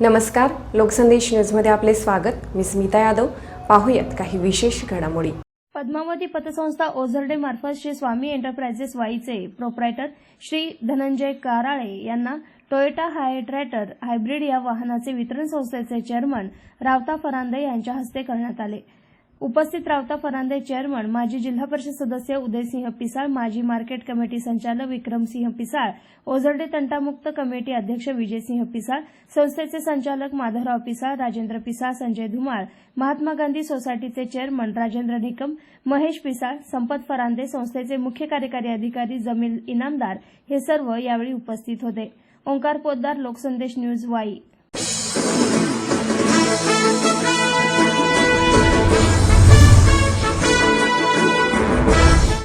नमस्कार लोकसंदेश न्यूजमध्ये आपले स्वागत. मी स्मिता यादव. पाहूयात काही विशेष घडामोडी. पद्मावती पतसंस्था ओझर्डे मार्फत श्री स्वामी एंटरप्राइजेस वाईचे प्रोप्रायटर श्री धनंजय काराळे यांना टोयोटा हायट्रॅटर हायब्रिड या वाहनाचे वितरण संस्थेचे चेअरमन रावता फरांदे यांच्या हस्ते करण्यात आले. उपस्थित रावता फरांदे चेअरमन माजी जिल्हा परिषद सदस्य उदयसिंह पिसाळ माजी मार्केट कमिटी संचालक विक्रमसिंह पिसाळ ओझरडे तंटामुक्त कमिटी अध्यक्ष विजयसिंह पिसाळ संस्थेचे संचालक माधवराव पिसाळ राजेंद्र पिसाळ संजय धुमाळ महात्मा गांधी सोसायटीचे चेअरमन राजेंद्र निकम महेश पिसाळ संपत फरांदे संस्थेचे मुख्य कार्यकारी अधिकारी जमील इनामदार हे सर्व यावेळी उपस्थित होते. ओंकार पोद्दार लोकसंदेश न्यूज वाई.